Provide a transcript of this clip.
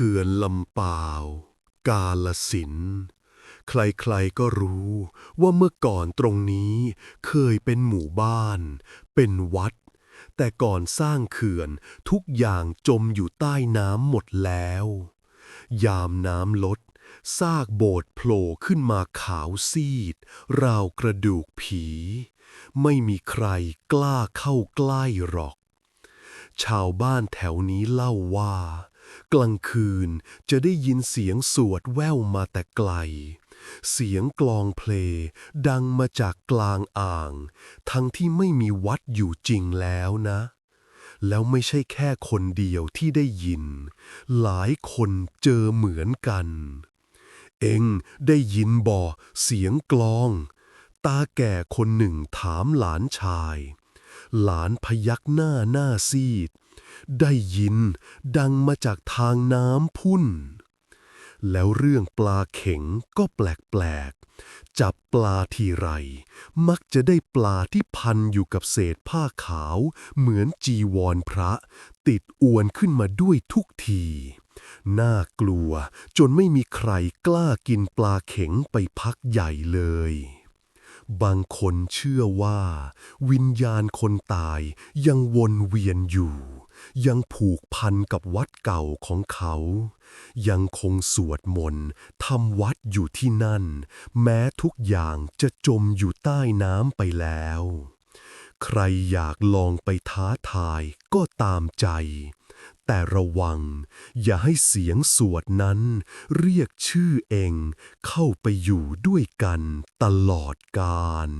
ขื่อนลำปาว กาลสิน ใครๆก็รู้ว่าเมื่อก่อนตรงนี้เคยเป็นหมู่บ้าน เป็นวัด แต่ก่อนสร้างเขื่อนทุกอย่างจมอยู่ใต้น้ำหมดแล้ว ยามน้ำลดซากโบสถ์โผล่ขึ้นมาขาวซีด ราวกระดูกผี ไม่มีใครกล้าเข้าใกล้หรอก ชาวบ้านแถวนี้เล่าว่า กลางคืนจะได้ยินเสียงสวดแว่วมาแต่ไกล เสียงกลองเพลงดังมาจากกลางอ่าง ทั้งที่ไม่มีวัดอยู่จริงแล้วนะ แล้วไม่ใช่แค่คนเดียวที่ได้ยิน หลายคนเจอเหมือนกัน เองได้ยินบ่เสียงกลอง ตาแก่คนหนึ่งถามหลานชาย หลานพยักหน้าหน้าซีด ได้ยินดังมาจากทางน้ำพุ่น แล้วเรื่องปลาเข็งก็แปลกๆ จับปลาทีไร มักจะได้ปลาที่พันอยู่กับเศษผ้าขาว เหมือนจีวรพระ ติดอวนขึ้นมาด้วยทุกที น่ากลัวจนไม่มีใครกล้ากินปลาเข็งไปพักใหญ่เลยบางคนเชื่อว่า วิญญาณคนตายยังวนเวียนอยู่ ยังผูกพันกับวัดเก่าของเขา ยังคงสวดมนต์ทำวัดอยู่ที่นั่น แม้ทุกอย่างจะจมอยู่ใต้น้ำไปแล้ว ใครอยากลองไปท้าทายก็ตามใจ แต่ระวัง อย่าให้เสียงสวดนั้น เรียกชื่อเองเข้าไปอยู่ด้วยกันตลอดกาล